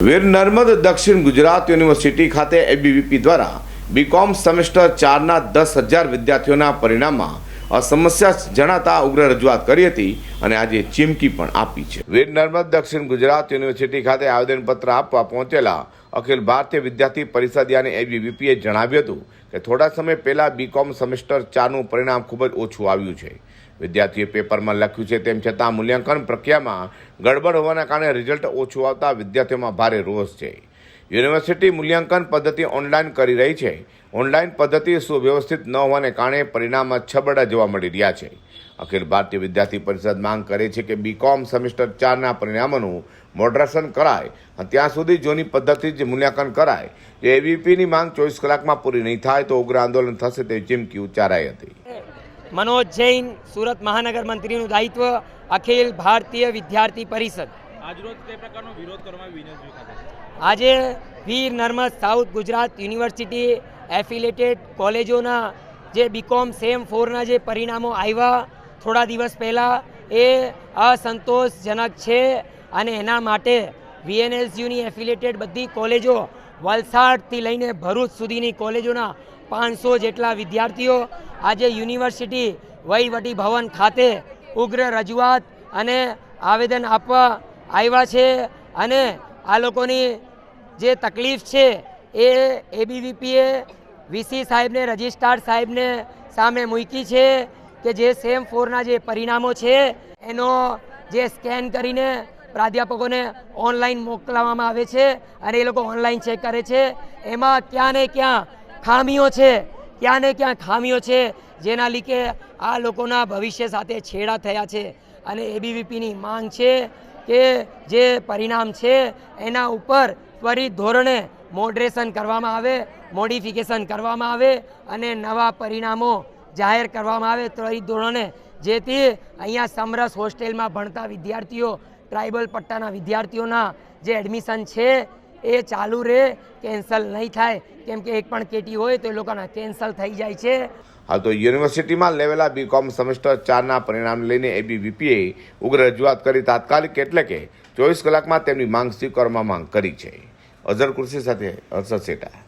વીર Narmad Dakshin Gujarat university ખાતે ABVP દ્વારા BCom semester ચારના દસ હજાર વિદ્યાર્થીઓના પરિણામમાં અસમસ્યા જણાતા ઉગ્ર રજૂઆત કરી હતી અને આજે ચીમકી પણ આપી છે. વીર નર્મદ દક્ષિણ ગુજરાત યુનિવર્સિટી ખાતે આવેદનપત્ર આપવા પહોંચેલા અખિલ ભારતીય વિદ્યાર્થી પરિષદ યાની એબીવીપીએ જણાવ્યું હતું કે થોડા સમય પહેલાં બીકોમ સેમેસ્ટર ચારનું પરિણામ ખૂબ જ ઓછું આવ્યું છે. વિદ્યાર્થીએ પેપરમાં લખ્યું છે, તેમ છતાં મૂલ્યાંકન પ્રક્રિયામાં ગડબડ હોવાના કારણે રિઝલ્ટ ઓછું આવતા વિદ્યાર્થીઓમાં ભારે રોષ છે. યુનિવર્સિટી મૂલ્યાંકન પદ્ધતિ ઓનલાઈન કરી રહી છે. ઓનલાઈન પદ્ધતિ સુવ્યવસ્થિત ન હોવાને કારણે પરિણામમાં છબડા જોવા મળી રહ્યા છે. અખિલ ભારતીય વિદ્યાર્થી પરિષદ માંગ કરે છે કે બીકોમ સેમેસ્ટર ચારના પરિણામોનું મોડરેશન કરાય અને ત્યાં સુધી જૂની પદ્ધતિ જ મૂલ્યાંકન કરાય. એ એબીપીની માંગ ચોવીસ કલાકમાં પૂરી નહીં થાય તો ઉગ્ર આંદોલન થશે તેવી ચીમકી ઉચ્ચારાઈ હતી. મનોજ જૈન સુરત મહાનગર મંત્રીનું દાયિત્વ અખિલ ભારતીય વિદ્યાર્થી પરિષદ. આજે Veer Narmad South Gujarat University affiliated કોલેજોના જે બીકોમ સેમ ફોરના જે પરિણામો આવ્યા થોડા દિવસ પહેલાં એ અસંતોષજનક છે અને એના માટે વીએનએસયુની એફિલેટેડ બધી કોલેજો વલસાડથી લઈને ભરૂચ સુધીની કોલેજોના પાંચસો જેટલા વિદ્યાર્થીઓ આજે યુનિવર્સિટી વહીવટી ભવન ખાતે ઉગ્ર રજૂઆત અને આવેદન આપવા આવ્યા છે અને આ લોકોની જે તકલીફ છે એ એબીવીપીએ, વીસી સાહેબને, રજિસ્ટ્રાર સાહેબને સામે મૂકી છે કે જે સેમ ફોરના જે પરિણામો છે, એનો જે સ્કેન કરીને પ્રાધ્યાપકોને ઓનલાઈન મોકલવામાં આવે છે અને એ લોકો ઓનલાઈન ચેક કરે છે. એમાં ક્યાં ને ક્યાં ખામીઓ છે, ક્યાં ને ક્યાં ખામીઓ છે, જેના લીધે આ લોકોના ભવિષ્ય સાથે છેડા થયા છે. અને એબીવીપીની માંગ છે કે જે પરિણામ છે એના ઉપર ત્વરિત ધોરણે મોડરેશન કરવામાં આવે મોડિફિકેશન કરવામાં આવે અને નવા પરિણામો જાહેર કરવામાં આવે. ત્વરિત ધોરણે જેથી અહીંયા સમરસ હોસ્ટેલમાં ભણતા વિદ્યાર્થીઓ ટ્રાઇબલ પટ્ટાના વિદ્યાર્થીઓના જે એડમિશન છે, એ ચાલુ રહે કેન્સલ નહીં થાય. કેમ કે એક પણ કેટી હોય તો એ લોકોના કેન્સલ થઈ જાય છે. હાલ તો યુનિવર્સિટીમાં લેવેલા બીકોમ સેમેસ્ટર ચારના પરિણામ લઈને એબીવીપીએ ઉગ્ર રજૂઆત કરી તાત્કાલિક એટલે કે ચોવીસ કલાકમાં તેમની માંગ સ્વીકારવામાં માંગ કરી છે. અઝર કુર્સી સાથે હર્ષદ શેઠા